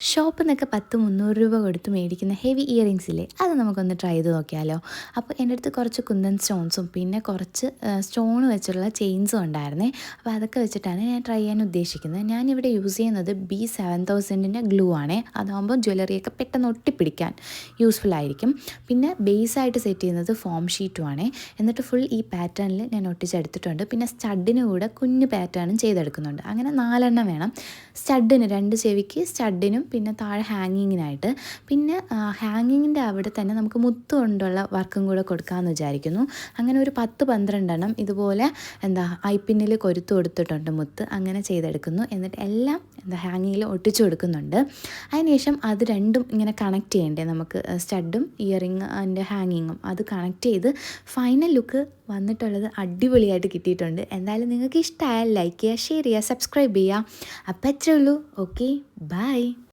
ഷോപ്പിൽ നിന്നൊക്കെ പത്ത് മുന്നൂറ് രൂപ കൊടുത്ത് മേടിക്കുന്ന ഹെവി ഇയറിങ്സ് ഇല്ലേ അത് നമുക്കൊന്ന് ട്രൈ ചെയ്ത് നോക്കിയാലോ? അപ്പോൾ എന്റെ അടുത്ത് കുറച്ച് കുന്തൻ സ്റ്റോൺസും പിന്നെ കുറച്ച് സ്റ്റോൺ വെച്ചുള്ള ചെയിൻസും ഉണ്ടായിരുന്നേ. അപ്പോൾ അതൊക്കെ വെച്ചിട്ടാണ് ഞാൻ ട്രൈ ചെയ്യാൻ ഉദ്ദേശിക്കുന്നത്. ഞാനിവിടെ യൂസ് ചെയ്യുന്നത് ബി സെവൻ തൗസൻഡിന്റെ ഗ്ലൂ ആണേ. അതാകുമ്പോൾ ജ്വല്ലറിയൊക്കെ പെട്ടെന്ന് ഒട്ടിപ്പിടിക്കാൻ യൂസ്ഫുൾ ആയിരിക്കും. പിന്നെ ബേസ് ആയിട്ട് സെറ്റ് ചെയ്യുന്നത് ഫോം ഷീറ്റും ആണേ. എന്നിട്ട് ഫുൾ ഈ പാറ്റേണിൽ ഞാൻ ഒട്ടിച്ചെടുത്തിട്ടുണ്ട്. പിന്നെ സ്റ്റഡിന് കൂടെ കുഞ്ഞ് പാറ്റേണും ചെയ്തെടുക്കുന്നുണ്ട്. അങ്ങനെ നാലെണ്ണം വേണം. സ്റ്റഡിന് രണ്ട് ചെവിക്ക് സ്റ്റഡിനും പിന്നെ താഴെ ഹാങ്ങിങ്ങിനായിട്ട്. പിന്നെ ഹാങ്ങിങ്ങിന്റെ അവിടെ തന്നെ നമുക്ക് മുത്ത് കൊണ്ടുള്ള വർക്കും കൂടെ കൊടുക്കാമെന്ന് വിചാരിക്കുന്നു. അങ്ങനെ ഒരു പത്ത് പന്ത്രണ്ടെണ്ണം ഇതുപോലെ എന്താ ഐപ്പിന്നിൽ കൊരുത്ത് കൊടുത്തിട്ടുണ്ട് മുത്ത്. അങ്ങനെ ചെയ്തെടുക്കുന്നു. എന്നിട്ട് എല്ലാം എന്താ ഹാങ്ങിങ്ങിൽ ഒട്ടിച്ചു കൊടുക്കുന്നുണ്ട്. അതിനുശേഷം അത് രണ്ടും ഇങ്ങനെ കണക്ട് ചെയ്യണ്ടേ നമുക്ക് സ്റ്റഡും ഇയറിങ് അതിന്റെ ഹാങ്ങിങ്ങും. അത് കണക്ട് ചെയ്ത് ഫൈനൽ ലുക്ക് വന്നിട്ടുള്ളത് അടിപൊളിയായിട്ട് കിട്ടിയിട്ടുണ്ട്. എന്തായാലും നിങ്ങൾക്ക് ഇഷ്ടമായാൽ ലൈക്ക് ചെയ്യുക ഷെയർ ചെയ്യുക സബ്സ്ക്രൈബ് ചെയ്യുക. അപ്പം അത്രേ ഉള്ളൂ. Okay bye.